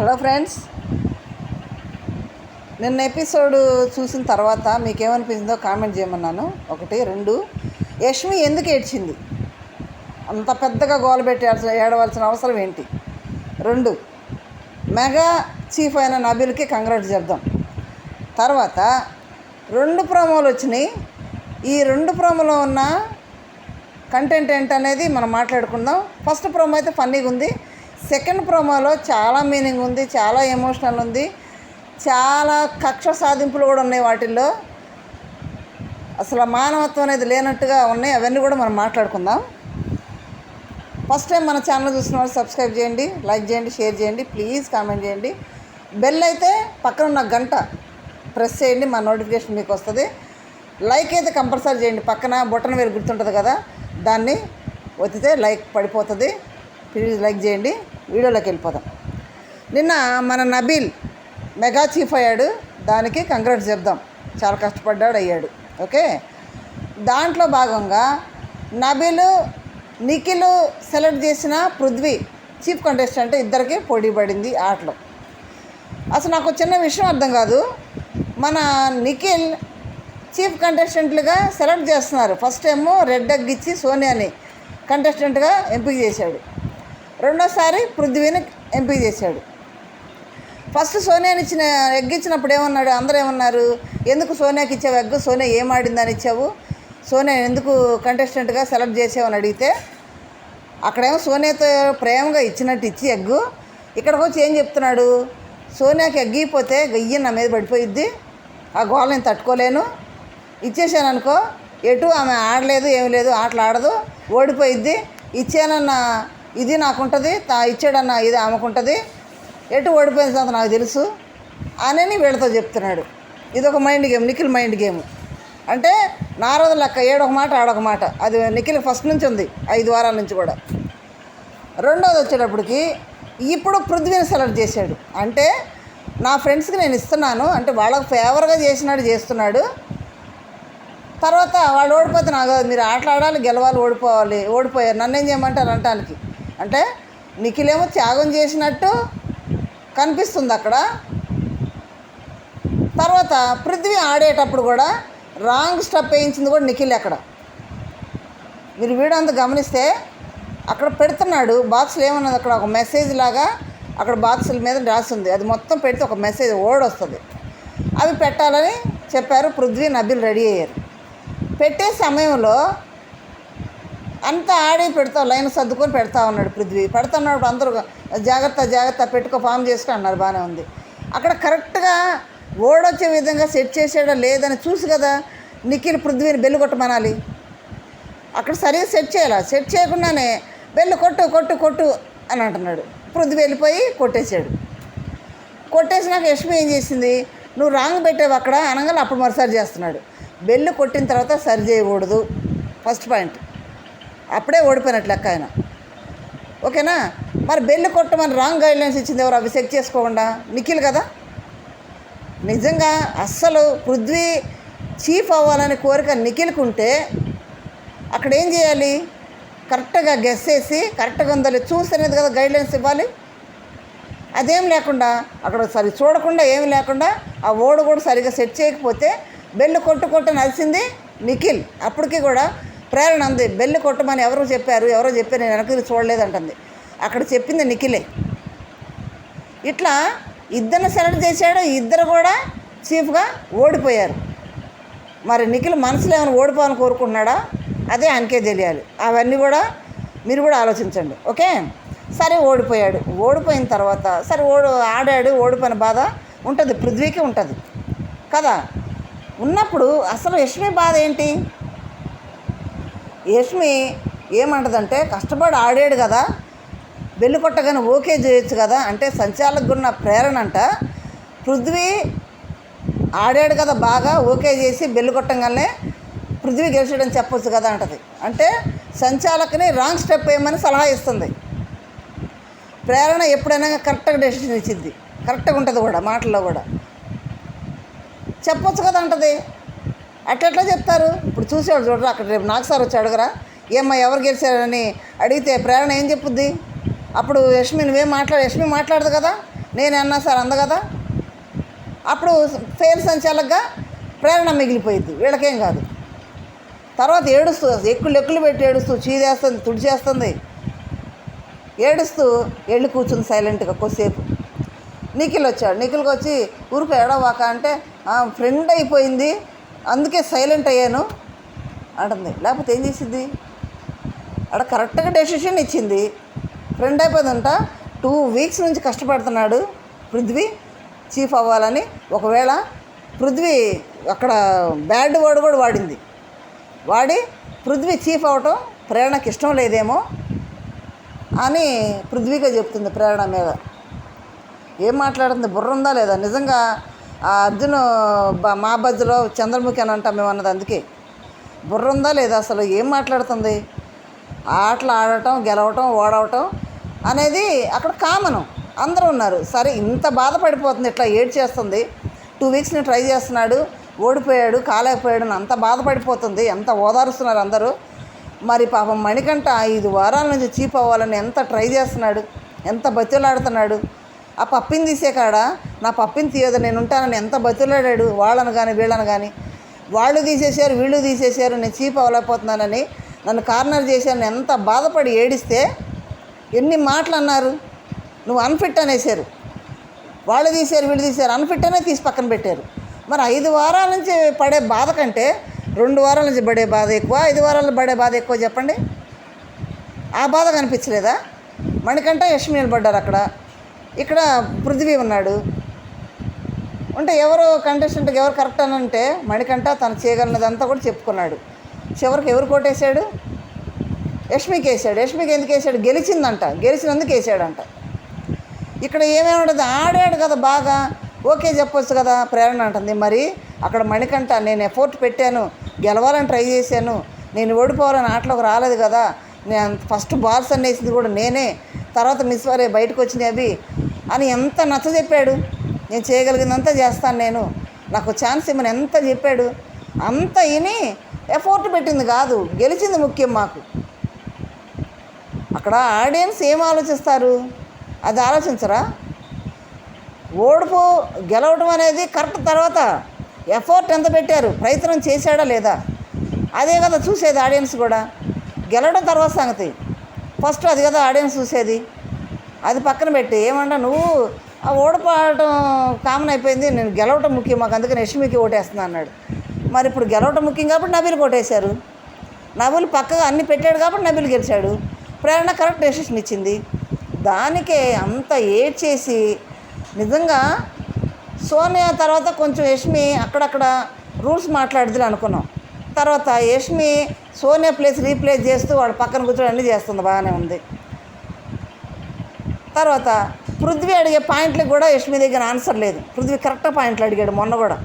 Hello friends. నిన్న episode చూసిన తర్వాత మీకేమనిపించిందో కామెంట్ చేయమన్నాను. ఒకటి రెండు. యష్మి ఎందుకు ఏడ్చింది? అంత పెద్దగా గోల పెట్టి ఏడవలసిన అవసరం ఏంటి? రెండు. మెగా చీఫ్ అయిన నబీల్కి కంగ్రాట్స్ చెప్దాం. తర్వాత రెండు ప్రోమోలు వచ్చినాయి. ఈ రెండు ప్రోమోలో ఉన్న కంటెంట్ ఏంటనేది మనం మాట్లాడుకుందాం. ఫస్ట్ ప్రోమో అయితే ఫన్నీగా ఉంది సెకండ్ ప్రోమోలో చాలా మీనింగ్ ఉంది చాలా ఎమోషనల్ ఉంది చాలా కక్ష సాధింపులు కూడా ఉన్నాయి వాటిల్లో. అసలు మానవత్వం అనేది లేనట్టుగా ఉన్నాయి అవన్నీ కూడా మనం మాట్లాడుకుందాం. ఫస్ట్ టైం మన ఛానల్ చూసిన వాళ్ళు సబ్స్క్రైబ్ చేయండి లైక్ చేయండి షేర్ చేయండి ప్లీజ్ కామెంట్ చేయండి. బెల్ అయితే పక్కన ఉన్న గంట ప్రెస్ చేయండి మా నోటిఫికేషన్ మీకు వస్తుంది. లైక్ అయితే కంపల్సరీ చేయండి పక్కన బొటన్ వేరు గుర్తుంటుంది కదా దాన్ని ఒత్తితే లైక్ పడిపోతుంది. ప్లీజ్ లైక్ చేయండి. వీడియోలోకి వెళ్ళిపోదాం. నిన్న మన నబీల్ మెగా చీఫ్ అయ్యాడు. దానికి కంగ్రాట్స్ చెప్దాం. చాలా కష్టపడ్డాడు అయ్యాడు. ఓకే? దాంట్లో భాగంగా నబీలు నిఖిల్ సెలెక్ట్ చేసిన పృథ్వీ చీఫ్ కంటెస్టెంట్ ఇద్దరికి పోటీ పడింది ఆటలో. అసలు నాకు చిన్న విషయం అర్థం కాదు. మన నిఖిల్ చీఫ్ కంటెస్టెంట్లుగా సెలెక్ట్ చేస్తున్నారు. ఫస్ట్ ఏమో రెడ్ ఎగ్ ఇచ్చి సోనియాని కంటెస్టెంట్గా ఎంపిక చేశాడు. రెండోసారి పృథ్వీని ఎంపిక చేశాడు. ఫస్ట్ సోనియాని ఇచ్చిన ఎగ్ ఇచ్చినప్పుడు ఏమన్నాడు? అందరూ ఏమన్నారు? ఎందుకు సోనియాకి ఇచ్చావు ఎగ్ సోనియా ఏం ఆడిందని ఇచ్చావు? సోనియా ఎందుకు కంటెస్టెంట్గా సెలెక్ట్ చేసావని అడిగితే అక్కడేమో సోనియాతో ప్రేమగా ఇచ్చినట్టు ఇచ్చి ఎగ్గు. ఇక్కడికి వచ్చి ఏం చెప్తున్నాడు? సోనియాకి ఎగ్గిపోతే గయ్యి నా మీద పడిపోయిద్ది. ఆ గోల నేను తట్టుకోలేను. ఇచ్చేసాను అనుకో ఎటు ఆమె ఆడలేదు ఏమి లేదు ఆటలు ఆడదు ఓడిపోయిద్ది. ఇచ్చానన్న ఇది నాకుంటుంది తా ఇచ్చాడన్న ఇది ఆమెకుంటుంది. ఎటు ఓడిపోయిన సంగతి నాకు తెలుసు అని వీళ్ళతో చెప్తున్నాడు. ఇది ఒక mind game Nikhil mind game. అంటే నారదు లెక్క ఏడొక మాట ఆడొక మాట. అది నిఖిల్ ఫస్ట్ నుంచి ఉంది ఐదు వారాల నుంచి కూడా. రెండోది వచ్చేటప్పటికి ఇప్పుడు పృథ్వీని సెలెక్ట్ చేశాడు. అంటే నా ఫ్రెండ్స్కి నేను ఇస్తున్నాను అంటే వాళ్ళకి ఫేవర్గా చేసినాడు చేస్తున్నాడు. తర్వాత వాళ్ళు ఓడిపోతే నాకు మీరు ఆటలు ఆడాలి గెలవాలి ఓడిపోవాలి ఓడిపోయారు. నన్ను ఏం చేయమంటారు అంటానికి. అంటే నిఖిలేమో త్యాగం చేసినట్టు కనిపిస్తుంది అక్కడ. తర్వాత పృథ్వీ ఆడేటప్పుడు కూడా రాంగ్ స్టెప్ వేయించింది కూడా నిఖిల్ అక్కడ. మీరు వీడియో అంతా గమనిస్తే అక్కడ పెడుతున్నాడు బాక్స్లో ఏమన్నది అక్కడ ఒక మెసేజ్ లాగా అక్కడ బాక్సుల మీద రాస్తుంది. అది మొత్తం పెడితే ఒక మెసేజ్ ఓడ్ వస్తుంది. అవి పెట్టాలని చెప్పారు పృథ్వీ నబిల్ రెడీ అయ్యారు. పెట్టే సమయంలో అంతా ఆడి పెడతా లైన్ సర్దుకొని పెడతా ఉన్నాడు పృథ్వీ. పెడుతున్నాడు అందరూ జాగ్రత్త జాగ్రత్త పెట్టుకో ఫామ్ చేసుకుని అన్నారు బాగానే ఉంది. అక్కడ కరెక్ట్గా ఓడొచ్చే విధంగా సెట్ చేసాడా లేదని చూసి కదా నిఖిల్ పృథ్వీని బెల్లు కొట్టమనాలి. అక్కడ సరిగా సెట్ చేయాలి? సెట్ చేయకుండానే బెల్లు కొట్టు కొట్టు కొట్టు అని అంటున్నాడు. పృథ్వీ వెళ్ళిపోయి కొట్టేశాడు. కొట్టేసినాక యశ్మి ఏం చేసింది? నువ్వు రాంగ్ పెట్టావు అక్కడ అనగానే అప్పుడు మరోసారి చేస్తున్నాడు. బెల్లు కొట్టిన తర్వాత సరి చేయకూడదు. First point. అప్పుడే ఓడిపోయినట్లు లెక్క ఆయన. ఓకేనా? మరి బెల్లు కొట్టమని రాంగ్ గైడ్లైన్స్ ఇచ్చింది ఎవరు? అవి చెక్ చేసుకోకుండా? నిఖిల్ కదా? నిజంగా అస్సలు పృథ్వీ చీఫ్ అవ్వాలని కోరిక నిఖిల్కి ఉంటే అక్కడ ఏం చేయాలి? కరెక్ట్గా గెస్ చేసి కరెక్ట్గా ఉందాలి లేదో చూస్తేనేది కదా గైడ్లైన్స్ ఇవ్వాలి. అదేం లేకుండా అక్కడ సరి చూడకుండా ఏమి లేకుండా ఆ ఓడు కూడా సరిగా సెట్ చేయకపోతే బెల్లు కొట్టు కొట్టు నలిసింది నిఖిల్. అప్పటికి కూడా ప్రేరణ అంది. బెల్లు కొట్టమని ఎవరు చెప్పారు ఎవరో చెప్పారు నేను వెనక్కి చూడలేదంటుంది. అక్కడ చెప్పింది నిఖిలే. ఇట్లా ఇద్దరిని సెలెక్ట్ చేశాడు ఇద్దరు కూడా చీఫ్గా ఓడిపోయారు. మరి నిఖిల్ మనసులో ఏమైనా ఓడిపోవాలని కోరుకుంటున్నాడా? అదే ఆయనకే తెలియాలి. అవన్నీ కూడా మీరు కూడా ఆలోచించండి. ఓకే? సరే ఓడిపోయాడు. ఓడిపోయిన తర్వాత సరే ఓడి ఆడాడు ఓడిపోయిన బాధ ఉంటుంది. పృథ్వీకి ఉంటుంది. కదా? ఉన్నప్పుడు అసలు యష్మి బాధ ఏంటి? యష్మి ఏమంటదంటే కష్టపడి ఆడాడు కదా బెల్లు కొట్టగానే ఓకే చేయొచ్చు కదా అంటే సంచాలకు ఉన్న ప్రేరణ అంట. పృథ్వీ ఆడాడు కదా బాగా ఓకే చేసి బెల్లు కొట్టంగానే పృథ్వీ గెలిచడం చెప్పొచ్చు కదా అంటది. అంటే సంచాలకుని రాంగ్ స్టెప్ వేయమని సలహా ఇస్తుంది. ప్రేరణ ఎప్పుడైనా కరెక్ట్గా డెసిషన్ ఇచ్చింది. కరెక్ట్గా ఉంటుంది కూడా మాటల్లో కూడా. చెప్పొచ్చు కదా అంటది. అట్లా చెప్తారు? ఇప్పుడు చూసేవాడు చూడరా అక్కడ రేపు నాకు సార్ వచ్చి అడగరా? ఏమ్మా ఎవరు గెలిచారని అడిగితే ప్రేరణ ఏం చెప్పుద్ది? అప్పుడు యష్మి నువ్వేం మాట్లాడు యష్మి మాట్లాడదు కదా? నేను అన్నా సార్ అంద కదా? అప్పుడు ఫెయిల్ సంచాలకుగా ప్రేరణ మిగిలిపోయింది వీళ్ళకేం కాదు. తర్వాత ఏడుస్తూ ఎక్కులు ఎక్కులు పెట్టి ఏడుస్తూ చీదేస్తుంది తుడిచేస్తుంది. ఏడుస్తూ వెళ్ళి కూర్చుంది సైలెంట్గా కొద్దిసేపు. నిఖిల్ వచ్చాడు నిఖిల్కి వచ్చి ఊరికి ఏడవాక అంటే ఫ్రెండ్ అయిపోయింది అందుకే సైలెంట్ అయ్యాను. అంటుంది. లేకపోతే ఏం చేసింది అక్కడ కరెక్ట్గా డెసిషన్ ఇచ్చింది. ఫ్రెండ్ అయిపోయిందంట టూ వీక్స్ నుంచి కష్టపడుతున్నాడు పృథ్వీ. చీఫ్ అవ్వాలని. ఒకవేళ పృథ్వీ అక్కడ బ్యాడ్ వర్డ్ కూడా వాడింది. వాడి పృథ్వీ చీఫ్ అవటం ప్రేరణకి ఇష్టం లేదేమో అని పృథ్వీగా చెప్తుంది ప్రేరణ మీద. ఏం మాట్లాడుతుంది బుర్ర ఉందా లేదా? నిజంగా అర్జున్ బ- మా బజ్జలో చంద్రముఖి అని అంటాం మేము అన్నది అందుకే. బుర్ర ఉందా లేదా అసలు? ఏం మాట్లాడుతుంది? ఆటలు ఆడటం గెలవటం ఓడవటం అనేది అక్కడ కామను అందరూ ఉన్నారు. సరే ఇంత బాధపడిపోతుంది ఇట్లా ఏడ్ చేస్తుంది టూ వీక్స్ని ట్రై చేస్తున్నాడు ఓడిపోయాడు కాలేకపోయాడు అని అంత బాధపడిపోతుంది ఎంత ఓదారుస్తున్నారు అందరూ. మరి పాపం మణికంఠ ఐదు వారాల నుంచి చీప్ అవ్వాలని ఎంత ట్రై చేస్తున్నాడు ఎంత బతిలాడుతున్నాడు. ఆ పప్పిని తీసే కాడ నా పప్పిని తీయదు నేను ఉంటానని ఎంత బతులాడాడు వాళ్ళని కానీ వీళ్ళను కానీ వాళ్ళు తీసేశారు వీళ్ళు తీసేశారు నేను చీప్ అవ్వలేకపోతున్నానని నన్ను కార్నర్ చేశాను ఎంత బాధపడి ఏడిస్తే ఎన్ని మాటలు అన్నారు. నువ్వు అన్ఫిట్ అనేసారు వాళ్ళు తీశారు వీళ్ళు తీశారు అన్ఫిట్ అనే తీసి పక్కన పెట్టారు. మరి ఐదు వారాల నుంచి పడే బాధ కంటే రెండు వారాల నుంచి పడే బాధ ఎక్కువ ఐదు వారాలు పడే బాధ ఎక్కువ చెప్పండి. ఆ బాధ కనిపించలేదా? మణికంట యష్మి నిలబడ్డారు అక్కడ. ఇక్కడ పృథ్వీ ఉన్నాడు. అంటే ఎవరు కంటెస్టెంట్కి ఎవరు కరెక్ట్ అని అంటే మణికంఠ తను చేయగలిగినదంతా కూడా చెప్పుకున్నాడు. చివరికి ఎవరు కోటేశాడు యష్మికి వేసాడు యష్మికి ఎందుకు వేసాడు గెలిచిందంట. గెలిచినందుకు వేసాడంట ఇక్కడ ఏమేమి ఉండదు ఆడాడు కదా బాగా. ఓకే చెప్పొచ్చు కదా ప్రేరణ అంటుంది. మరి అక్కడ మణికంఠ నేను ఎఫోర్ట్ పెట్టాను. గెలవాలని ట్రై చేశాను. నేను ఓడిపోవాలని ఆటలోకి రాలేదు కదా. నేను ఫస్ట్ బాల్స్ అనేసింది వేసింది కూడా నేనే. తర్వాత మిస్ వారే బయటకు వచ్చినాయి అవి అని ఎంత నచ్చ చెప్పాడు. నేను చేయగలిగినంత చేస్తాను నేను. నాకు ఛాన్స్ ఇమ్మని ఎంత చెప్పాడు. అంత విని ఎఫోర్ట్ పెట్టింది కాదు. గెలిచింది ముఖ్యం మాకు. అక్కడ ఆడియన్స్ ఏం ఆలోచిస్తారు? అది ఆలోచించరా? ఓడిపో గెలవడం అనేది కరెక్ట్ తర్వాత ఎఫర్ట్ ఎంత పెట్టారు? ప్రయత్నం చేశాడా లేదా? అదే కదా చూసేది ఆడియన్స్ కూడా. గెలవడం తర్వాత సంగతి. ఫస్ట్ అది కదా ఆడియన్స్ చూసేది. అది పక్కన పెట్టి. ఏమంటా నువ్వు? ఆ ఓడిపోవటం కామన్ అయిపోయింది. నేను గెలవటం ముఖ్యం. మాకు అందుకని యష్మికి ఓటేస్తున్నా అన్నాడు. మరి ఇప్పుడు గెలవటం ముఖ్యం కాబట్టి నబీలు కొట్టేశారు నబీలు పక్కగా అన్ని పెట్టాడు కాబట్టి నబీలు గెలిచాడు. ప్రేరణ కరెక్ట్ డెసిషన్ ఇచ్చింది. దానికే అంత ఏడ్ చేసి నిజంగా సోనియా తర్వాత కొంచెం యష్మి అక్కడక్కడ రూల్స్ మాట్లాడితే అనుకున్నాం. తర్వాత యష్మి సోనియా ప్లేస్ రీప్లేస్ చేస్తూ వాడు పక్కన కూర్చొని అన్నీ చేస్తుంది. బాగానే ఉంది. తర్వాత పృథ్వీ అడిగే పాయింట్లకు కూడా యష్మి దగ్గర ఆన్సర్ లేదు. పృథ్వీ కరెక్ట్ పాయింట్లు అడిగాడు మొన్న కూడా.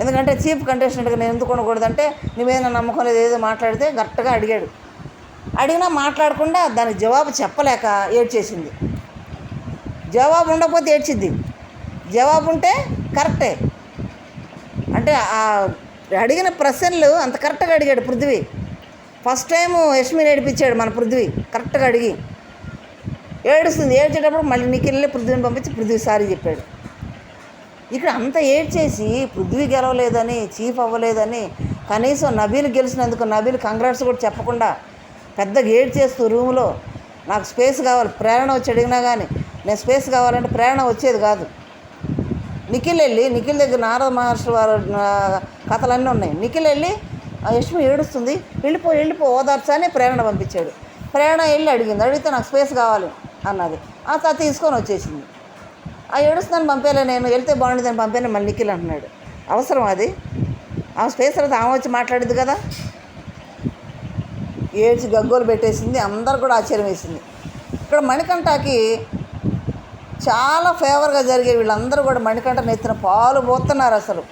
ఎందుకంటే చీఫ్ కంటెస్టెంట్గా నేను ఎందుకు ఉండకూడదంటే నువ్వేదైనా నమ్మకం లేదు ఏదో మాట్లాడితే కరెక్ట్గా అడిగాడు. అడిగినా మాట్లాడకుండా దానికి జవాబు చెప్పలేక ఏడ్చేసింది. జవాబు ఉండకపోతే ఏడ్చిద్ది. జవాబు ఉంటే కరెక్టే అంటే ఆ అడిగిన ప్రశ్నలు అంత కరెక్ట్గా అడిగాడు పృథ్వీ. ఫస్ట్ టైం యష్మి ఏడిపించాడు మన పృథ్వీ. కరెక్ట్గా అడిగి. ఏడుస్తుంది. ఏడ్చేటప్పుడు మళ్ళీ నిఖిల్ని పృథ్వీని పంపించి పృథ్వీ సారీ చెప్పాడు. ఇక్కడ అంత ఏడ్చేసి పృథ్వీ గెలవలేదని చీఫ్ అవ్వలేదని కనీసం నబీలు గెలిచినందుకు నబీలు కంగ్రాట్స్ కూడా చెప్పకుండా పెద్దగా ఏడ్ చేస్తూ రూమ్లో నాకు స్పేస్ కావాలి ప్రేరణ వచ్చి అడిగినా కానీ నేను స్పేస్ కావాలంటే ప్రేరణ వచ్చేది కాదు. నిఖిల్ వెళ్ళి నిఖిల్ దగ్గర నారద మహర్షి వారు కథలన్నీ ఉన్నాయి. నిఖిల్ వెళ్ళి "ఆ, యష్మి ఏడుస్తుంది వెళ్ళిపో వెళ్ళిపో ఓదార్చు అని ప్రేరణ పంపించాడు. ప్రేరణ వెళ్ళి అడిగింది. అడిగితే నాకు స్పేస్ కావాలి. అన్నది. ఆ తీసుకొని వచ్చేసింది. ఆ ఏడుస్తున్నాను పంపేలే నేను వెళ్తే బాగుండేదని పంపాను మళ్ళీ నిఖిల్ అంటున్నాడు. అవసరం అది? ఆమె స్పేస్ తర్వాత ఆమె వచ్చి మాట్లాడింది కదా? ఏడ్చి గగ్గోలు పెట్టేసింది అందరు కూడా ఆశ్చర్యం వేసింది. ఇక్కడ మణికంఠకి చాలా ఫేవర్గా జరిగే వీళ్ళందరూ కూడా మణికంఠ నెత్తిన పాలు పోతున్నారు అసలు.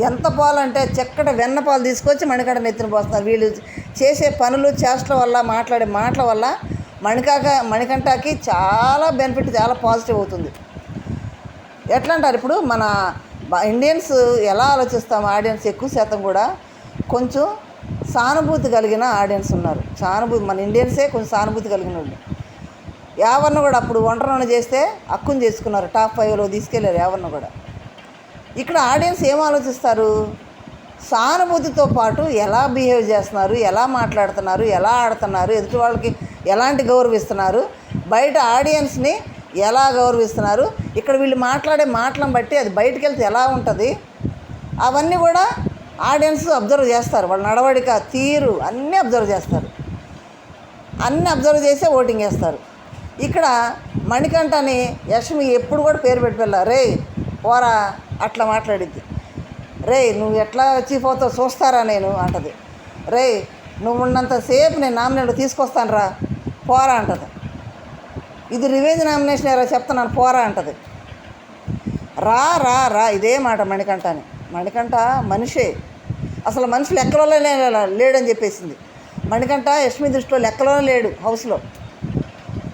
ఎంత పాలు అంటే చక్కటి వెన్న పాలు తీసుకొచ్చి మణికంఠ నెత్తిన పోస్తున్నారు. వీళ్ళు చేసే పనులు చేష్టల వల్ల మాట్లాడే మాటల వల్ల మణికాక మణికంఠకి చాలా బెనిఫిట్ చాలా పాజిటివ్ అవుతుంది. ఎట్లా అంటారు ఇప్పుడు మన ఇండియన్స్ ఎలా ఆలోచిస్తాం? ఆడియన్స్ ఎక్కువ శాతం కూడా కొంచెం సానుభూతి కలిగిన ఆడియన్స్ ఉన్నారు. సానుభూతి మన ఇండియన్సే కొంచెం సానుభూతి కలిగిన వాళ్ళు. కూడా అప్పుడు వంటరణ చేస్తే హక్కుని చేసుకున్నారు. టాప్ ఫైవ్లో తీసుకెళ్ళారు ఎవరిన కూడా. ఇక్కడ ఆడియన్స్ ఏం ఆలోచిస్తారు? సానుభూతితో పాటు ఎలా బిహేవ్ చేస్తున్నారు ఎలా మాట్లాడుతున్నారు ఎలా ఆడుతున్నారు ఎదుటి వాళ్ళకి ఎలాంటి గౌరవిస్తున్నారు బయట ఆడియన్స్ని ఎలా గౌరవిస్తున్నారు ఇక్కడ వీళ్ళు మాట్లాడే మాటలను బట్టి అది బయటికి వెళ్తే ఎలా ఉంటుంది అవన్నీ కూడా ఆడియన్స్ అబ్జర్వ్ చేస్తారు. వాళ్ళ నడవడిక తీరు అన్నీ అబ్జర్వ్ చేస్తారు. అన్నీ అబ్జర్వ్ చేసే ఓటింగ్ వేస్తారు. ఇక్కడ మణికంఠని యష్మి ఎప్పుడు కూడా పేరు పెట్టి వెళ్ళారు రే పోరా అట్లా మాట్లాడిద్ది. రే నువ్వు ఎట్లా చీఫ్ అవుతావు చూస్తారా నేను అంటది. రే నువ్వు ఉన్నంతసేపు నేను నామినేట్ తీసుకొస్తాను రా పోరా అంటది. ఇది రివెంజ్ నామినేషన్ ఎవరో చెప్తున్నాను పోరా అంటది. రా రా రా ఇదే మాట మణికంఠని. మణికంఠ మనిషే. అసలు మనిషి లెక్కలోనే లేడని చెప్పేసింది. మణికంఠ యష్మి దృష్టిలో లెక్కలోనే లేడు హౌస్లో.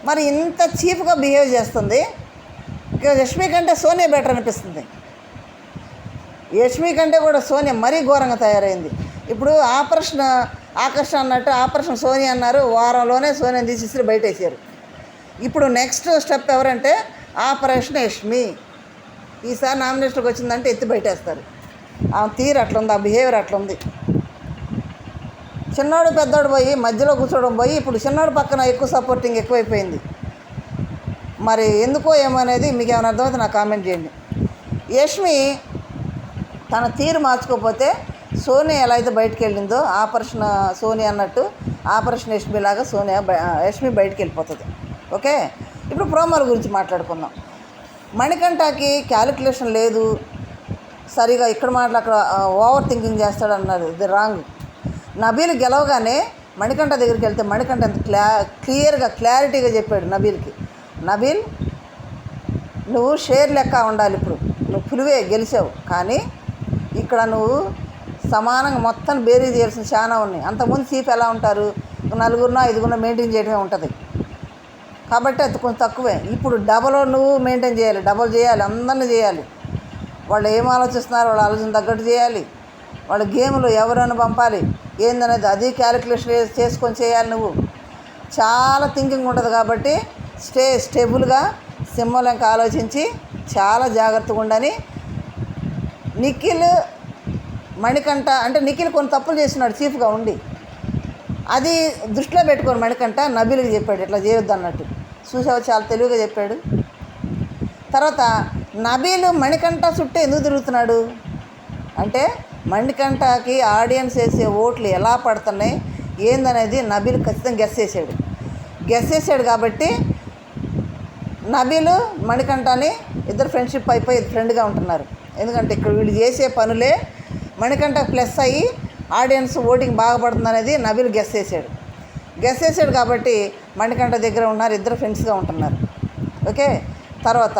మరి ఇంత చీప్గా బిహేవ్ చేస్తుంది. యష్మి కంటే సోనియా బెటర్ అనిపిస్తుంది. యష్మి కంటే కూడా సోనియా మరీ ఘోరంగా తయారైంది. ఇప్పుడు ఆపరేషన్ ఆకర్షణ అన్నట్టు ఆపరేషన్ సోనియా అన్నారు వారంలోనే సోనియా తీసేసి బయట వేసారు ఇప్పుడు నెక్స్ట్ స్టెప్ ఎవరంటే ఆపరేషన్ యష్మి. ఈసారి నామినేషన్కి వచ్చిందంటే ఎత్తి బయటేస్తారు. ఆ తీరు అట్లుంది ఆ బిహేవియర్ అట్లుంది. చిన్నోడు పెద్దోడు పోయి మధ్యలో కూర్చోవడం పోయి ఇప్పుడు చిన్నోడు పక్కన ఎక్కువ సపోర్టింగ్ ఎక్కువైపోయింది. మరి ఎందుకో ఏమనేది మీకు ఏమైనా అర్థమైతే నాకు కామెంట్ చేయండి. యష్మి తన తీరు మార్చుకోకపోతే సోనియా ఎలా అయితే బయటకు వెళ్ళిందో ఆపరేషన్ సోనియా అన్నట్టు ఆపరేషన్ యష్మి లాగా సోనియా యష్మి బయటికి వెళ్ళిపోతుంది. ఓకే? ఇప్పుడు ప్రోమోల గురించి మాట్లాడుకుందాం. మణికంఠకి క్యాలిక్యులేషన్ లేదు. సరిగా ఇక్కడ మాటలు అక్కడ ఓవర్ థింకింగ్ చేస్తాడు అన్నారు ఇది రాంగ్. నబీలు గెలవగానే మణికంఠ దగ్గరికి వెళ్తే మణికంఠ ఎంత క్లా క్లియర్గా క్లారిటీగా చెప్పాడు నబీల్కి. నబీల్ నువ్వు షేర్ లెక్క ఉండాలి ఇప్పుడు. నువ్వు పులివే గెలిచావు. కానీ ఇక్కడ నువ్వు సమానంగా మొత్తం బేరీ చేయాల్సిన చాలా ఉన్నాయి. అంతకుముందు చీఫ్ ఎలా ఉంటారు? నలుగురినో ఐదుగురినో మెయింటైన్ చేయడమే ఉంటుంది. కాబట్టి అది కొంచెం తక్కువే. ఇప్పుడు డబల్ నువ్వు మెయింటైన్ చేయాలి. డబల్ చేయాలి. అందరిని చేయాలి. వాళ్ళు ఏం ఆలోచిస్తున్నారు? వాళ్ళ ఆలోచన తగ్గట్టు చేయాలి. వాళ్ళ గేమ్లు ఎవరైనా పంపాలి. ఏందనేది అది క్యాలిక్యులేషన్ చేసుకొని చేయాలి నువ్వు. చాలా థింకింగ్ ఉంటుంది కాబట్టి స్టే స్టేబుల్గా సింహలంక ఆలోచించి చాలా జాగ్రత్తగా ఉండని నిఖిల్ మణికంఠ అంటే నిఖిల్ కొన్ని తప్పులు చేసినాడు చీఫ్గా ఉండి. అది దృష్టిలో పెట్టుకొని మణికంఠ నబీల్కి చెప్పాడు ఇట్లా చేయొద్దు అన్నట్టు. చూసావు చాలా తెలివిగా చెప్పాడు. తర్వాత నబీలు మణికంఠ చుట్టూ ఎందుకు తిరుగుతున్నాడు? అంటే మణికంఠకి ఆడియన్స్ వేసే ఓట్లు ఎలా పడుతున్నాయి ఏందనేది నబీలు ఖచ్చితంగా గెస్ చేసాడు గెస్ చేసాడు కాబట్టి నబీలు మణికంఠని ఇద్దరు ఫ్రెండ్షిప్ అయిపోయి ఫ్రెండ్గా ఉంటున్నారు. ఎందుకంటే ఇక్కడ వీళ్ళు చేసే పనులే మణికంఠ ప్లస్ అయ్యి ఆడియన్స్ ఓటింగ్ బాగా పడుతుంది అనేది నబీల్ గెస్ చేశాడు. గెస్ చేశాడు కాబట్టి మణికంఠ దగ్గర ఉన్నారు ఇద్దరు ఫ్రెండ్స్గా ఉంటున్నారు. ఓకే? తర్వాత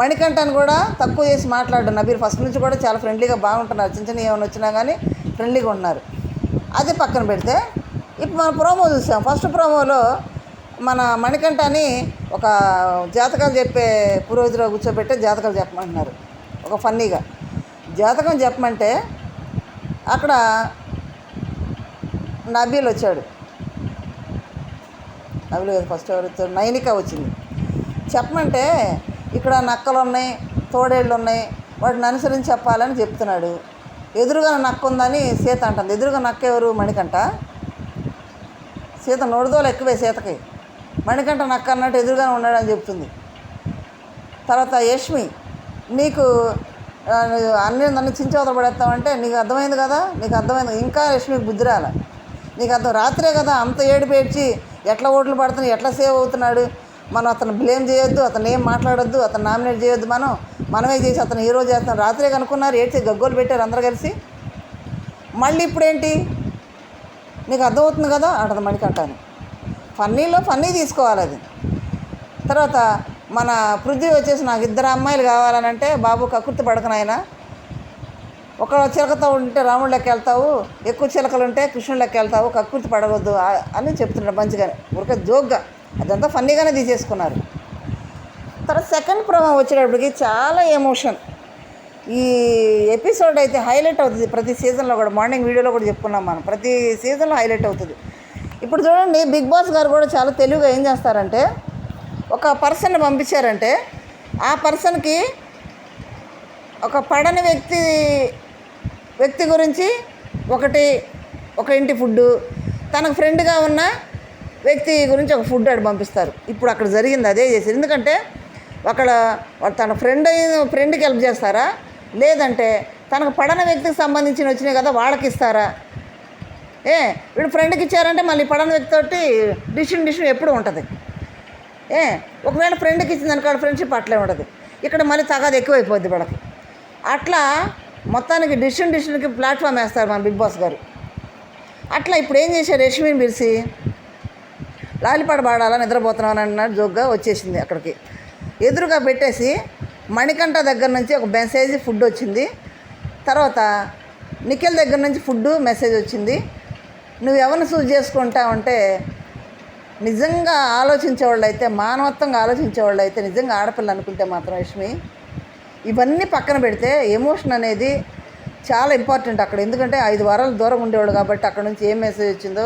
మణికంఠని కూడా తక్కువ చేసి మాట్లాడు. నబీల్ ఫస్ట్ నుంచి కూడా చాలా ఫ్రెండ్లీగా బాగుంటున్నారు. చిన్న చిన్న ఏమైనా వచ్చినా కానీ ఫ్రెండ్లీగా ఉన్నారు. అది పక్కన పెడితే ఇప్పుడు మనం ప్రోమో చూసాం. ఫస్ట్ ప్రోమోలో మన మణికంఠని ఒక జాతకాలు చెప్పే పురోహితులో కూర్చోబెట్టే జాతకాలు చెప్పమంటున్నారు. ఒక ఫన్నీగా జాతకం చెప్పమంటే అక్కడ నబీల్ వచ్చాడు. నబీల్ కదా ఫస్ట్ ఎవరు వచ్చాడు నైనిక వచ్చింది. చెప్పమంటే ఇక్కడ నక్కలు ఉన్నాయి తోడేళ్ళు ఉన్నాయి వాటిని అనుసరించి చెప్పాలని చెప్తున్నాడు. ఎదురుగా నక్క ఉందని సీత అంటుంది. ఎదురుగా నక్క ఎవరు? మణికంఠ. సీత నోడుదోలు ఎక్కువే సీతకి. మణికంట నక్క అన్నట్టు ఎదురుగానే ఉన్నాడని చెప్తుంది. తర్వాత యష్మి నీకు అన్నీ నన్ను చించవతలు పడేస్తామంటే నీకు అర్థమైంది కదా? నీకు అర్థమైంది. ఇంకా లక్ష్మికి బుద్ధి రాలే. నీకు అర్థం రాత్రే కదా అంత ఏడు పేడ్చి ఎట్లా ఓట్లు పడుతున్నాయి ఎట్లా సేవ్ అవుతున్నాడు? మనం అతను బ్లేమ్ చేయొద్దు అతను ఏం మాట్లాడొద్దు అతను నామినేట్ చేయొద్దు మనం. మనమే చేసి అతను హీరో చేస్తాం. రాత్రే కనుక్కున్నారు ఏడ్చి గగ్గోలు పెట్టారు అందరు కలిసి. మళ్ళీ ఇప్పుడేంటి? నీకు అర్థమవుతుంది కదా? అంటది మణికంఠని. ఫన్నీలో ఫన్నీ తీసుకోవాలి అది. తర్వాత మన పృథ్వీ వచ్చేసి నాకు ఇద్దరు అమ్మాయిలు కావాలనంటే బాబు కకృతి పడకనాయన ఒక చిలకతో ఉంటే రాముడి లెక్క వెళ్తావు ఎక్కువ చిలకలు ఉంటే కృష్ణుడి లెక్క వెళ్తావు కకృతి పడవద్దు అని చెప్తున్నాడు మంచిగానే. ఊరికే జోక్గా. అదంతా ఫన్నీగానే తీసేసుకున్నారు. తర్వాత సెకండ్ ప్రోమో వచ్చేటప్పటికి చాలా ఎమోషన్. ఈ ఎపిసోడ్ అయితే హైలైట్ అవుతుంది. ప్రతి సీజన్లో కూడా మార్నింగ్ వీడియోలో కూడా చెప్పుకున్నాం మనం. ప్రతి సీజన్లో హైలైట్ అవుతుంది. ఇప్పుడు చూడండి బిగ్ బాస్ గారు కూడా చాలా తెలివిగా ఏం చేస్తారంటే ఒక పర్సన్ పంపించారంటే ఆ పర్సన్కి ఒక పడని వ్యక్తి వ్యక్తి గురించి ఒకటి ఒక ఇంటి ఫుడ్డు తనకు ఫ్రెండ్గా ఉన్న వ్యక్తి గురించి ఒక ఫుడ్ అక్కడ పంపిస్తారు. ఇప్పుడు అక్కడ జరిగింది అదే చేశారు. ఎందుకంటే అక్కడ తన ఫ్రెండ్ ఫ్రెండ్కి హెల్ప్ చేస్తారా? లేదంటే తనకు పడని వ్యక్తికి సంబంధించిన వచ్చినాయి కదా వాళ్ళకి ఇస్తారా? ఏ వీడు ఫ్రెండ్కి ఇచ్చారంటే మళ్ళీ పడన వ్యక్తి తోటి డిషన్ డిసిషన్ ఎప్పుడు ఉంటుంది? ఏ ఒకవేళ ఫ్రెండ్కి ఇచ్చింది అనుకో ఫ్రెండ్షిప్ అట్లే ఉండదు. ఇక్కడ మళ్ళీ తగాది ఎక్కువైపోద్ది వాళ్ళకి అట్లా మొత్తానికి డిషన్ డిషన్కి ప్లాట్ఫామ్ వేస్తారు మన బిగ్ బాస్ గారు. అట్లా ఇప్పుడు ఏం చేశారు యశ్మిని పిలిచి లాలిపాట పాడాలా నిద్రపోతున్నాను అన్నాడు జోగ్గా వచ్చేసింది అక్కడికి. ఎదురుగా పెట్టేసి మణికంఠ దగ్గర నుంచి ఒక మెసేజ్ ఫుడ్ వచ్చింది. తర్వాత నిఖిల్ దగ్గర నుంచి ఫుడ్ మెసేజ్ వచ్చింది. నువ్వు ఎవరిని సూజ్ చేసుకుంటావు అంటే నిజంగా ఆలోచించేవాళ్ళు అయితే మానవత్వంగా ఆలోచించేవాళ్ళు అయితే నిజంగా ఆడపిల్ల అనుకుంటే మాత్రం లక్ష్మి ఇవన్నీ పక్కన పెడితే ఎమోషన్ అనేది చాలా ఇంపార్టెంట్ అక్కడ. ఎందుకంటే ఐదు వారాలు దూరం ఉండేవాడు కాబట్టి అక్కడ నుంచి ఏం మెసేజ్ వచ్చిందో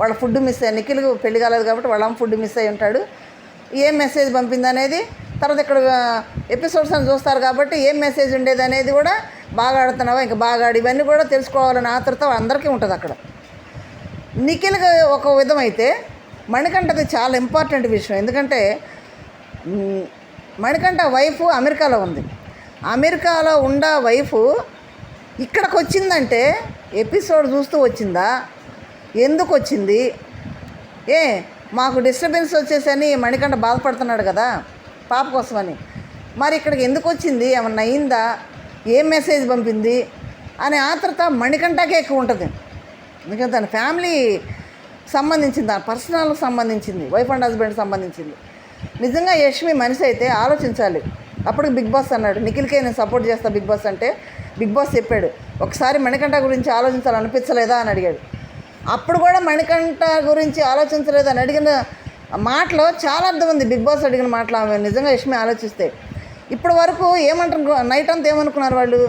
వాళ్ళ ఫుడ్ మిస్ అయ్యి నిఖిల్ పెళ్ళి కాలేదు కాబట్టి వాళ్ళ ఫుడ్ మిస్ అయి ఉంటాడు. ఏం మెసేజ్ పంపింది అనేది తర్వాత ఇక్కడ ఎపిసోడ్స్ అని చూస్తారు కాబట్టి ఏం మెసేజ్ ఉండేది అనేది కూడా బాగా ఆడుతున్నావా ఇంకా బాగా ఆడి. ఇవన్నీ కూడా తెలుసుకోవాలని ఆతృత అందరికీ ఉంటుంది అక్కడ. నిఖిల్కి ఒక విధమైతే మణికంఠది చాలా ఇంపార్టెంట్ విషయం. ఎందుకంటే మణికంఠ వైఫ్ అమెరికాలో ఉంది. అమెరికాలో ఉన్న వైఫ్ ఇక్కడికి వచ్చిందంటే ఎపిసోడ్ చూస్తూ వచ్చిందా? ఎందుకు వచ్చింది ఏ మాకు డిస్టర్బెన్స్ వచ్చేసని మణికంఠ బాధపడుతున్నాడు కదా పాప కోసమని. మరి ఇక్కడికి ఎందుకు వచ్చింది ఏమన్నా అయిందా? ఏం మెసేజ్ పంపింది? అనే ఆత్రత మణికంఠకే ఎక్కువ ఉంటుంది. ఎందుకంటే తన ఫ్యామిలీ సంబంధించింది తన పర్సనల్ సంబంధించింది వైఫ్ అండ్ హస్బెండ్ సంబంధించింది. నిజంగా యష్మి మనిషి అయితే ఆలోచించాలి. అప్పుడు బిగ్ బాస్ అన్నాడు నిఖిల్కే నేను సపోర్ట్ చేస్తా బిగ్ బాస్ అంటే బిగ్ బాస్ చెప్పాడు ఒకసారి మణికంఠ గురించి ఆలోచించాలనిపించలేదా అని అడిగాడు. అప్పుడు కూడా మణికంఠ గురించి ఆలోచించలేదు అని అడిగిన మాటలో చాలా అర్థం ఉంది. బిగ్ బాస్ అడిగిన మాటలు ఆమె నిజంగా యష్మి ఆలోచిస్తే. ఇప్పటి వరకు ఏమంటారు నైట్ అంతా ఏమనుకున్నారు వాళ్ళు?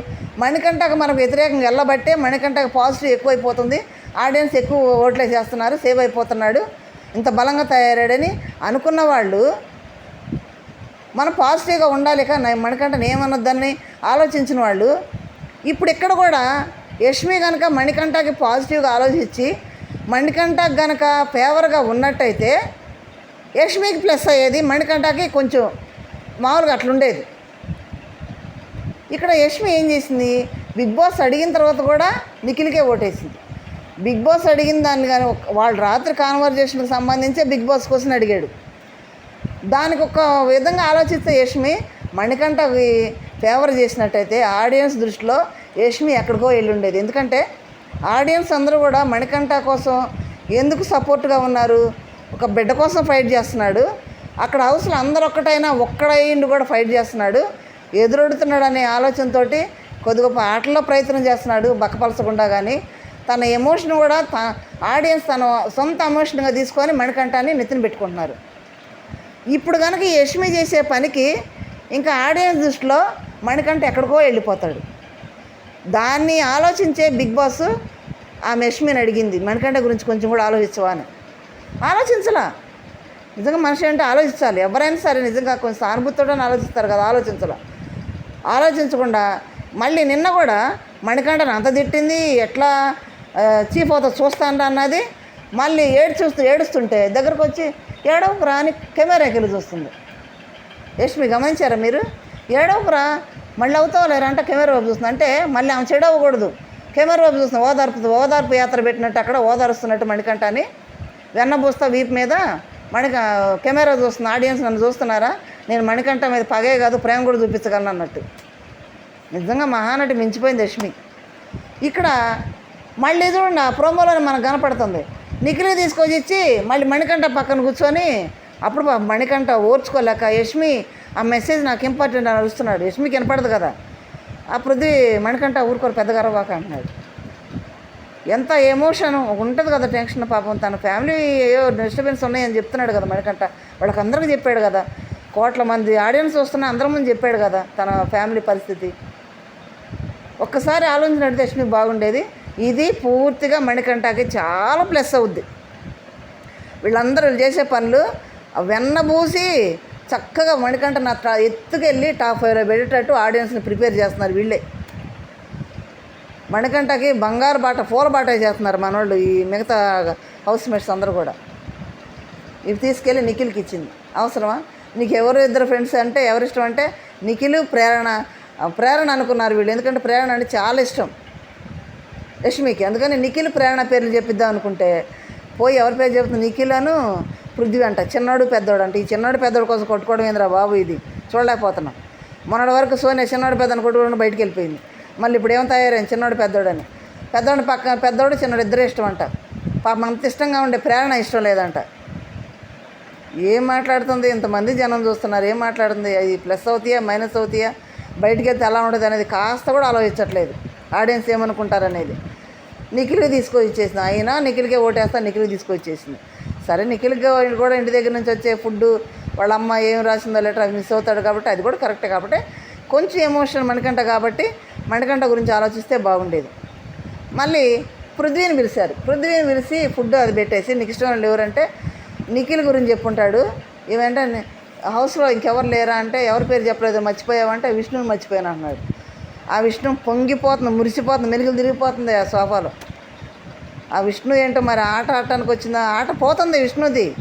మణికంఠకు మనకు వ్యతిరేకంగా వెళ్ళబట్టే మణికంఠకు పాజిటివ్ ఎక్కువైపోతుంది. ఆడియన్స్ ఎక్కువ ఓట్లే చేస్తున్నారు సేవ్ అయిపోతున్నాడు. ఇంత బలంగా తయారాడని అనుకున్న వాళ్ళు మనం పాజిటివ్గా ఉండాలి కానీ మణికంఠని ఏమనొద్దని ఆలోచించిన వాళ్ళు ఇప్పుడు ఇక్కడ కూడా యష్మి కనుక మణికంఠకి పాజిటివ్గా ఆలోచించి మణికంఠకి కనుక ఫేవర్గా ఉన్నట్టయితే యష్మికి ప్లస్ అయ్యేది మణికంఠకి కొంచెం మామూలుగా అట్లుండేది ఇక్కడ యష్మి ఏం చేసింది? బిగ్ బాస్ అడిగిన తర్వాత కూడా నిఖిల్కే ఓటేసింది. బిగ్ బాస్ అడిగిన దాన్ని కానీ వాళ్ళు రాత్రి కాన్వర్జేషన్కి సంబంధించే బిగ్ బాస్ కోసం అడిగాడు. దానికి ఒక విధంగా ఆలోచిస్తే యష్మి మణికంట ఫేవర్ చేసినట్టయితే ఆడియన్స్ దృష్టిలో యష్మి ఎక్కడికో వెళ్ళి ఉండేది ఎందుకంటే ఆడియన్స్ అందరూ కూడా మణికంఠ కోసం ఎందుకు సపోర్ట్గా ఉన్నారు? ఒక బిడ్డ కోసం ఫైట్ చేస్తున్నాడు. అక్కడ హౌస్లో అందరు ఒక్కటైనా ఒక్కడైండి కూడా ఫైట్ చేస్తున్నాడు. ఎదురొడుతున్నాడు అనే ఆలోచనతోటి కొద్ది గొప్ప ఆటల్లో ప్రయత్నం చేస్తున్నాడు బక్కపలసకుండా కానీ తన ఎమోషన్ కూడా త ఆడియన్స్ తన సొంత ఎమోషన్గా తీసుకొని మణికంఠాన్ని నెత్తిన పెట్టుకుంటున్నారు. ఇప్పుడు కనుక యష్మి చేసే పనికి ఇంకా ఆడియన్స్ దృష్టిలో మణికంఠ ఎక్కడికో వెళ్ళిపోతాడు. దాన్ని ఆలోచించే బిగ్ బాస్ ఆ యష్మిని అడిగింది. మణికంఠ గురించి కొంచెం కూడా ఆలోచించవా అని. ఆలోచించలా. నిజంగా మనిషి అంటే ఆలోచించాలి. ఎవరైనా సరే నిజంగా కొంచెం సానుభూతితో ఆలోచిస్తారు కదా ఆలోచించలా. ఆలోచించకుండా మళ్ళీ నిన్న కూడా మణికంఠను అంత తిట్టింది ఎట్లా చీఫ్ అవుతా చూస్తాను అన్నది. మళ్ళీ ఏడు చూస్తూ ఏడుస్తుంటే దగ్గరకు వచ్చి ఏడవకురా అని కెమెరాకి వెళ్ళి చూస్తుంది. యష్మి గమనించారా మీరు? ఏడవకురా మళ్ళీ అవుతావు లేరా కెమెరా వైపు చూస్తుంది. అంటే మళ్ళీ ఆమె చెడవకూడదు కెమెరా వైపు చూస్తుంది ఓదార్పు ఓదార్పు యాత్ర పెట్టినట్టు అక్కడ ఓదారుస్తున్నట్టు అని. వెన్నబూస్తా వీపు మీద మణిక కెమెరా చూస్తుంది ఆడియన్స్ నన్ను చూస్తున్నారా? నేను మణికంఠ మీద పగే కాదు ప్రేమ కూడా చూపించగలను అన్నట్టు. నిజంగా మహానటి మించిపోయింది యష్మి. ఇక్కడ మళ్ళీ చూడండి ఆ ప్రోమోలో మనకు కనపడుతుంది. నిఖిలి తీసుకొచ్చి ఇచ్చి మళ్ళీ మణికంఠ పక్కన కూర్చొని అప్పుడు మణికంఠ ఓర్చుకోలేక యష్మి ఆ మెసేజ్ నాకు ఇంపార్టెంట్ అని అరుస్తున్నాడు. యష్మికి వినపడదు కదా. ఆ పృథ్వీ మణికంఠ ఊరుకోరు పెద్ద గర్వాక అంటున్నాడు. ఎంత ఎమోషన్ ఉంటుంది కదా టెన్షన్ పాపం. తన ఫ్యామిలీ ఏయో డిస్టర్బెన్స్ ఉన్నాయని చెప్తున్నాడు కదా మణికంఠ. వాళ్ళకి అందరికీ చెప్పాడు కదా. కోట్ల మంది ఆడియన్స్ వస్తున్న అందరి ముందు చెప్పాడు కదా తన ఫ్యామిలీ పరిస్థితి. ఒక్కసారి ఆలోచన యష్మి బాగుండేది. ఇది పూర్తిగా మణికంఠకి చాలా ప్లస్ అవుద్ది. వీళ్ళందరూ చేసే పనులు వెన్నబూసి చక్కగా మణికంఠ నా ఎత్తుకెళ్ళి టాప్ ఫైవ్లో పెట్టేటట్టు ఆడియన్స్ని ప్రిపేర్ చేస్తున్నారు వీళ్ళే. మణికంఠకి బంగారు బాట పూల బాట చేస్తున్నారు మనోళ్ళు ఈ మిగతా హౌస్ మేట్స్ అందరూ కూడా. ఇవి తీసుకెళ్ళి నిఖిల్కి ఇచ్చింది. అవసరమా? నీకు ఎవరు ఇద్దరు ఫ్రెండ్స్ అంటే ఎవరు ఇష్టం అంటే నిఖిల్ ప్రేరణ ప్రేరణ అనుకున్నారు వీళ్ళు. ఎందుకంటే ప్రేరణ అంటే చాలా ఇష్టం. లక్ష్మికి. అందుకని నిఖిల్ ప్రేరణ పేర్లు చెప్పిద్దాం అనుకుంటే పోయి ఎవరి పేరు చెప్తుంది నిఖిల్ అను పృథ్వీ అంట. చిన్నోడు పెద్దోడు అంటే ఈ చిన్నోడు పెద్దోడు కోసం కొట్టుకోవడం ఏందిరా బాబు ఇది? చూడలేకపోతున్నాం. మొన్నటి వరకు సోనియా చిన్నోడు పెద్దని కొట్టుకోవడం బయటికి వెళ్ళిపోయింది. మళ్ళీ ఇప్పుడు ఏం తయారైంది? చిన్నోడు పెద్దోడని. పెద్దోడు పక్క పెద్దోడు చిన్నోడు ఇద్దరే ఇష్టం అంట. పాపం అంత ఇష్టంగా ఉండే ప్రేరణ ఇష్టం లేదంట. ఏం మాట్లాడుతుంది? ఇంతమంది జనం చూస్తున్నారు. ఏం మాట్లాడుతుంది? అది ప్లస్ అవుతాయా? మైనస్ అవుతాయా? బయటికి వెళ్తే ఎలా ఉంటుంది అనేది కాస్త కూడా ఆలోచించట్లేదు. ఆడియన్స్ ఏమనుకుంటారనేది. నిఖిల్కి తీసుకొని అయినా నిఖిల్కే ఓటేస్తా నిఖిల్కి తీసుకొచ్చేసింది. సరే నిఖిల్కి కూడా ఇంటి దగ్గర నుంచి వచ్చే ఫుడ్ వాళ్ళ అమ్మ ఏం రాసిందో లెటర్ అది మిస్ అవుతాడు కాబట్టి అది కూడా కరెక్టే కాబట్టి కొంచెం ఎమోషన్ మణికంఠ కాబట్టి మణికంఠ గురించి ఆలోచిస్తే బాగుండేది. మళ్ళీ పృథ్వీని పిలిచారు. పృథ్వీని పిలిచి ఫుడ్ అది పెట్టేసి నీకు ఇష్టం వాళ్ళు ఎవరంటే నిఖిల్ గురించి చెప్పుంటాడు. ఏమంటే హౌస్లో ఇంకెవరు లేరా అంటే ఎవరి పేరు చెప్పలేదు మర్చిపోయావంటే విష్ణుని మర్చిపోయాను అన్నాడు. ఆ విష్ణు పొంగిపోతుంది మురిసిపోతుంది మెలుగులు తిరిగిపోతుంది ఆ సోఫాలో. ఆ విష్ణు ఏంటో మరి ఆట ఆడటానికి వచ్చిందా? ఆట పోతుంది విష్ణుది.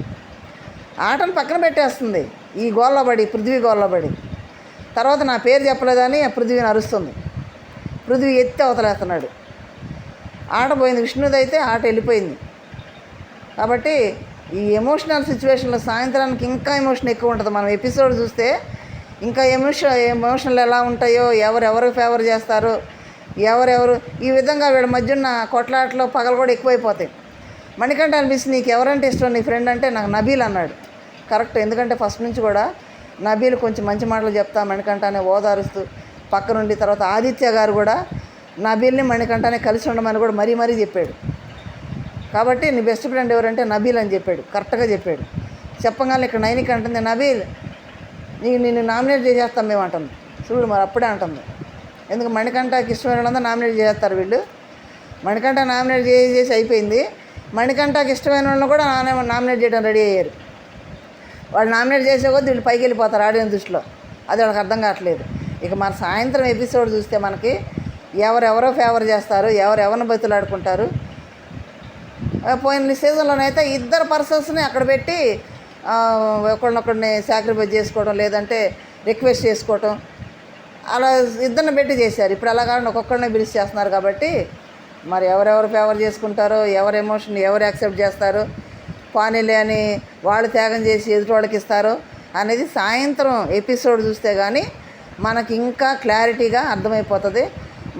ఆటను పక్కన పెట్టేస్తుంది. ఈ గోల్లో పడి పృథ్వీ గోల్లో పడి. తర్వాత నా పేరు చెప్పలేదని ఆ పృథ్వీని అరుస్తుంది. పృథ్వీ ఎత్తి అవతలేస్తున్నాడు. ఆట పోయింది విష్ణుది అయితే ఆట వెళ్ళిపోయింది. కాబట్టి ఈ ఎమోషనల్ సిచ్యువేషన్లో సాయంత్రానికి ఇంకా ఎమోషన్ ఎక్కువ ఉంటుంది. మనం ఎపిసోడ్ చూస్తే ఇంకా ఎమోషన్ ఎమోషన్లు ఎలా ఉంటాయో ఎవరెవరు ఫేవర్ చేస్తారో ఎవరెవరు ఈ విధంగా వీళ్ళ మధ్య ఉన్న కొట్లాటలో పగలు కూడా ఎక్కువైపోతాయి. మణికంఠ అనిపిస్తుంది నీకు ఎవరంటే ఇష్టం? నీ ఫ్రెండ్ అంటే నాకు నబీల్ అన్నాడు. కరెక్ట్ ఎందుకంటే ఫస్ట్ నుంచి కూడా నబీలు కొంచెం మంచి మాటలు చెప్తా మణికంఠ అనే ఓదారుస్తూ పక్కనుండి తర్వాత ఆదిత్య గారు కూడా నబీల్ని మణికంఠనే కలిసి ఉండమని కూడా మరీ మరీ చెప్పాడు. కాబట్టి నీ బెస్ట్ ఫ్రెండ్ ఎవరంటే నబీల్ అని చెప్పాడు. కరెక్ట్గా చెప్పాడు. చెప్పగానే ఇక్కడ నైనిక అంటుంది నబీల్ నీకు నిన్ను నామినేట్ చేసేస్తాం మేము అంటుంది. చూడు మరి అప్పుడే అంటుంది. ఎందుకు మణికంఠ ఇష్టమైన నామినేట్ చేస్తారు వీళ్ళు. మణికంఠ నామినేట్ చేసి చేసి అయిపోయింది. మణికంఠకి ఇష్టమైన వాళ్ళని కూడా నామినేట్ చేయడం రెడీ అయ్యారు. వాళ్ళు నామినేట్ చేసే కొద్దీ వీళ్ళు పైకి వెళ్ళిపోతారు ఆడియన్స్ దృష్టిలో. అది వాళ్ళకి అర్థం కావట్లేదు. ఇక మన సాయంత్రం ఎపిసోడ్ చూస్తే మనకి ఎవరెవరో ఫేవర్ చేస్తారు ఎవరెవరిని బతులాడుకుంటారు. ఆ, పోయిన సీజన్లోనైతే ఇద్దరు పర్సన్స్ని అక్కడ పెట్టి ఒకరినొకరిని సాక్రిఫైస్ చేసుకోవడం లేదంటే రిక్వెస్ట్ చేసుకోవటం. అలా ఇద్దరిని పెట్టి చేశారు. ఇప్పుడు అలా కాకుండా ఒక్కొక్కరిని పిలిచి చేస్తున్నారు కాబట్టి మరి ఎవరెవరు ఫేవర్ చేసుకుంటారో ఎవరు ఎమోషన్ ఎవరు యాక్సెప్ట్ చేస్తారో పానీలే అని వాళ్ళు త్యాగం చేసి ఎదుటి వాళ్ళకి ఇస్తారో అనేది సాయంత్రం ఎపిసోడ్ చూస్తే కానీ మనకి ఇంకా క్లారిటీగా అర్థమైపోతుంది.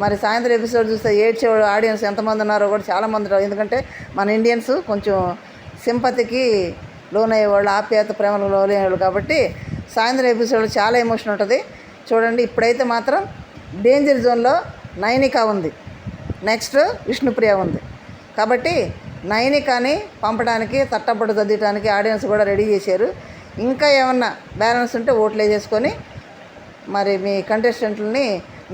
మరి సాయంత్రం ఎపిసోడ్ చూస్తే ఏడ్చే ఆడియన్స్ ఎంతమంది ఉన్నారో కూడా చాలామంది ఎందుకంటే మన ఇండియన్స్ కొంచెం సింపతికి లోనయ్యేవాళ్ళు ఆప్యాయత ప్రేమలకు లోనయ్యేవాళ్ళు కాబట్టి సాయంత్రం ఎపిసోడ్లో చాలా ఎమోషన్ ఉంటుంది. చూడండి ఇప్పుడైతే మాత్రం డేంజర్ జోన్లో నైనిక ఉంది. నెక్స్ట్ విష్ణుప్రియ ఉంది. కాబట్టి నైనికాని పంపడానికి తట్టపట్టు చదివడానికి ఆడియన్స్ కూడా రెడీ చేశారు. ఇంకా ఏమన్నా బ్యాలెన్స్ ఉంటే ఓట్లు వేసేసుకొని మరి మీ కంటెస్టెంట్లని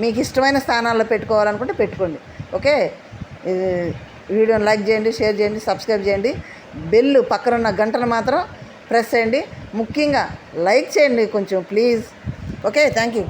మీకు ఇష్టమైన స్థానాల్లో పెట్టుకోవాలనుకుంటే పెట్టుకోండి. ఓకే ఇది వీడియోని లైక్ చేయండి షేర్ చేయండి సబ్స్క్రైబ్ చేయండి. బెల్ పక్కనున్న గంటను మాత్రం ప్రెస్ చేయండి. ముఖ్యంగా లైక్ చేయండి కొంచెం ప్లీజ్. Okay thank you